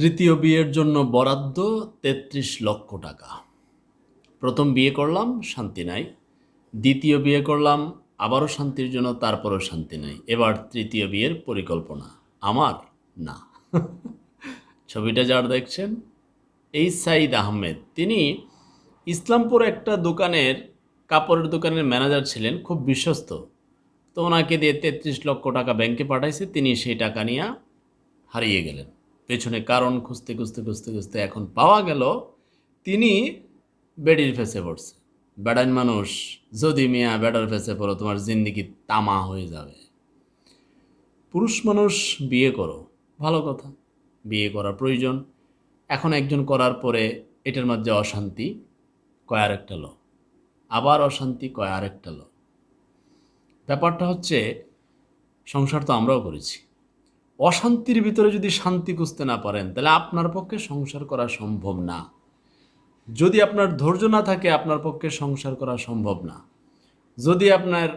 তৃতীয় বিয়ের জন্য বরাদ্দ তেত্রিশ লক্ষ টাকা। প্রথম বিয়ে করলাম, শান্তি নাই। দ্বিতীয় বিয়ে করলাম, আবারও শান্তির জন্য, তারপরও শান্তি নাই। এবার তৃতীয় বিয়ের পরিকল্পনা, আমার না। ছবিটা যার দেখছেন, এই সাইদ আহমেদ। তিনি ইসলামপুর একটা দোকানের, কাপড়ের দোকানের ম্যানেজার ছিলেন, খুব বিশ্বস্ত। তো ওনাকে দিয়ে তেত্রিশ লক্ষ টাকা ব্যাংকে পাঠাইছে, তিনি সেই টাকা নিয়ে হারিয়ে গেলেন। পেছনে কারণ খুঁজতে খুঁজতে খুঁজতে খুঁজতে এখন পাওয়া গেল তিনি বেডির ফেসে পড়ছে। বেড়ান মানুষ, যদি মিয়া বেডার ফেসে পড়ো, তোমার জিন্দিগি তামা হয়ে যাবে। পুরুষ মানুষ, বিয়ে করো। ভালো কথা। বিয়ে করা প্রয়োজন। এখন একজন করার পরে এটার মধ্যে অশান্তি, কয় আরেকটা লো। আবার অশান্তি, কয় আরেকটা লো। ব্যাপারটা হচ্ছে, সংসার তো আমরাও করেছি। অশান্তির ভিতরে যদি শান্তি খুঁজতে না পারেন, তাহলে আপনার পক্ষে সংসার করা সম্ভব না। যদি আপনার ধৈর্য না থাকে, আপনার পক্ষে সংসার করা সম্ভব না। যদি আপনার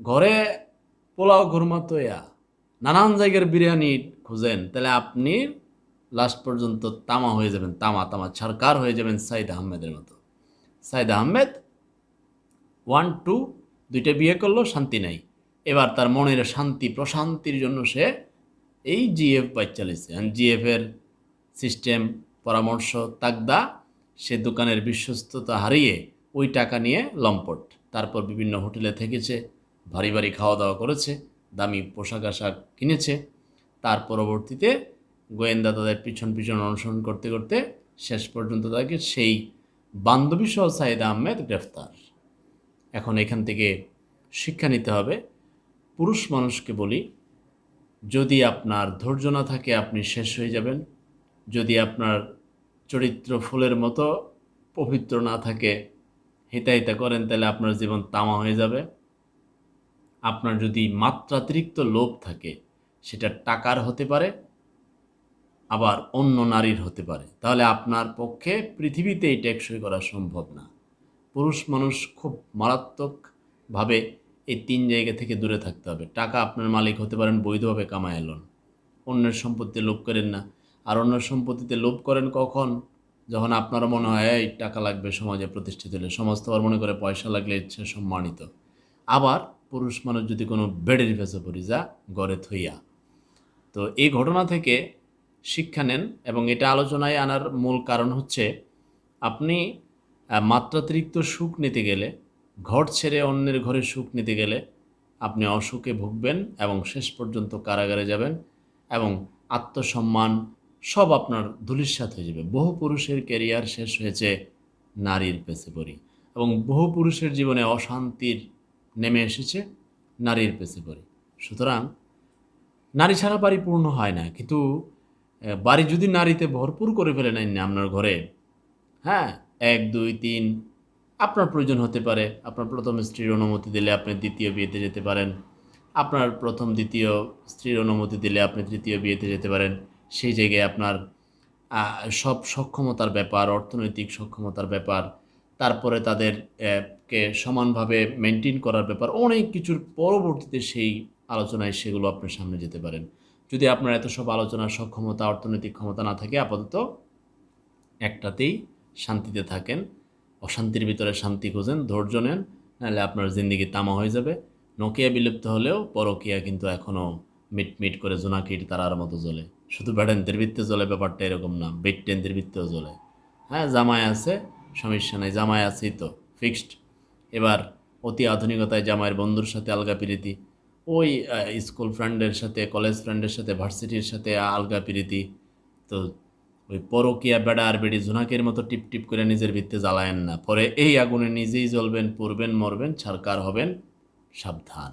ঘরে পোলাও ঘুরমাতয়া, নানান জায়গার বিরিয়ানি খুঁজেন, তাহলে আপনি লাস্ট পর্যন্ত তামা হয়ে যাবেন, তামা তামা ছাড়কার হয়ে যাবেন সাইদ আহমেদের মতো। সাইদ আহমেদ ওয়ান টু দুইটা বিয়ে করল, শান্তি নাই। এবার তার মনের শান্তি, প্রশান্তির জন্য সে এই জিএফ বাইক চালিয়েছে জিএফের সিস্টেম পরামর্শ তাকদা সে দোকানের বিশ্বস্ততা হারিয়ে ওই টাকা নিয়ে লম্পট। তারপর বিভিন্ন হোটেলে থেকেছে, ভারী ভারী খাওয়া দাওয়া করেছে, দামি পোশাক আশাক কিনেছে। তার পরবর্তীতে গোয়েন্দা তাদের পিছন পিছন অনুসরণ করতে করতে শেষ পর্যন্ত তাকে সেই বান্ধবী সহ সাইদ আহমেদ গ্রেফতার। এখন এখান থেকে শিক্ষা নিতে হবে। পুরুষ মানুষকে বলি যদি আপনার ধৈর্য না থাকে, আপনি শেষ হয়ে যাবেন। যদি আপনার চরিত্র ফুলের মতো পবিত্র না থাকে, হিতাহিতা করেন, তাহলে আপনার জীবন তামা হয়ে যাবে। আপনার যদি মাত্রাতিরিক্ত লোভ থাকে, সেটা টাকার হতে পারে, আবার অন্য নারীর হতে পারে। তাহলে আপনার পক্ষে পৃথিবীতেই টেকসই করা সম্ভব না। পুরুষ মানুষ খুব মারাত্মকভাবে এই তিন জায়গা থেকে দূরে থাকতে হবে। টাকা আপনার মালিক হতে পারেন, বৈধভাবে কামায় অন্যের সম্পত্তিতে লোভ করেন না। আর অন্যের সম্পত্তিতে লোভ করেন কখন? যখন আপনারও মনে হয়, এই, টাকা লাগবে সমাজে প্রতিষ্ঠিত হলে। সমাজ তো মনে করে, পয়সা লাগলে ইচ্ছে সম্মানিত। আবার পুরুষ মানুষ যদি কোনো বেডের ভেসে পড়ি, যা গড়ে থইয়া। তো এই ঘটনা থেকে শিক্ষা নেন এবং এটা আলোচনায় আনার মূল কারণ হচ্ছে, আপনি মাত্রাতিরিক্ত সুখ নিতে গেলে ঘর ছেড়ে অন্যের ঘরে সুখ নিতে গেলে আপনি অসুখে ভুগবেন এবং শেষ পর্যন্ত কারাগারে যাবেন এবং আত্মসম্মান সব আপনার ধুলিস্বাত হয়ে যাবে। বহু পুরুষের ক্যারিয়ার শেষ হয়েছে নারীর পেছে পড়ি এবং বহু পুরুষের জীবনে অশান্তির নেমে এসেছে নারীর পেছে পড়ি সুতরাং নারী ছাড়া বাড়ি পূর্ণ হয় না। কিন্তু বাড়ি যদি নারীতে ভরপুর করে ফেলে নেন আপনার ঘরে হ্যাঁ এক, দুই, তিন আপনার প্রয়োজন হতে পারে। আপনার প্রথম স্ত্রীর অনুমতি দিলে আপনি দ্বিতীয় বিয়েতে যেতে পারেন। আপনার প্রথম দ্বিতীয় স্ত্রীর অনুমতি দিলে আপনি তৃতীয় বিয়েতে যেতে পারেন। সেই জায়গায় আপনার সব সক্ষমতার ব্যাপার অর্থনৈতিক সক্ষমতার ব্যাপার তারপরে তাদের আহ, কে সমানভাবে মেনটেন করার ব্যাপার অনেক কিছুর পরবর্তীতে সেই আলোচনায় সেগুলো আপনার সামনে যেতে পারেন। যদি আপনার এত সব আলোচনার সক্ষমতা অর্থনৈতিক ক্ষমতা না থাকে আপাতত একটাতেই শান্তিতে থাকেন। অশান্তির ভিতরে শান্তি খুঁজেন, ধৈর্য নেন, নাহলে আপনার জিন্দিগি তামা হয়ে যাবে। নকিয়া বিলুপ্ত হলেও পরকিয়া কিন্তু এখনও মিট মিট করে জোনাকির তারার মতো জ্বলে। শুধু বেডেন্তের বৃত্তে জ্বলে, ব্যাপারটা এরকম না বেডটেন্তের বৃত্তেও জ্বলে। হ্যাঁ জামাই আছে সমস্যা নেই জামাই আছেই তো, ফিক্সড। এবার অতি আধুনিকতায় জামাইয়ের বন্ধুর সাথে আলগা প্রীতি, ওই স্কুল ফ্রেন্ডের সাথে কলেজ ফ্রেন্ডের সাথে ভার্সিটির সাথে আলগা প্রীতি, তো ওই পরকিয়া বেড়া আর বেড়ি জোনাকের মতো টিপ টিপ করে নিজের ভিত্তে জ্বালায়েন না। পরে এই আগুনে নিজেই জ্বলবেন, পড়বেন, মরবেন ছাড়কার হবেন, সাবধান।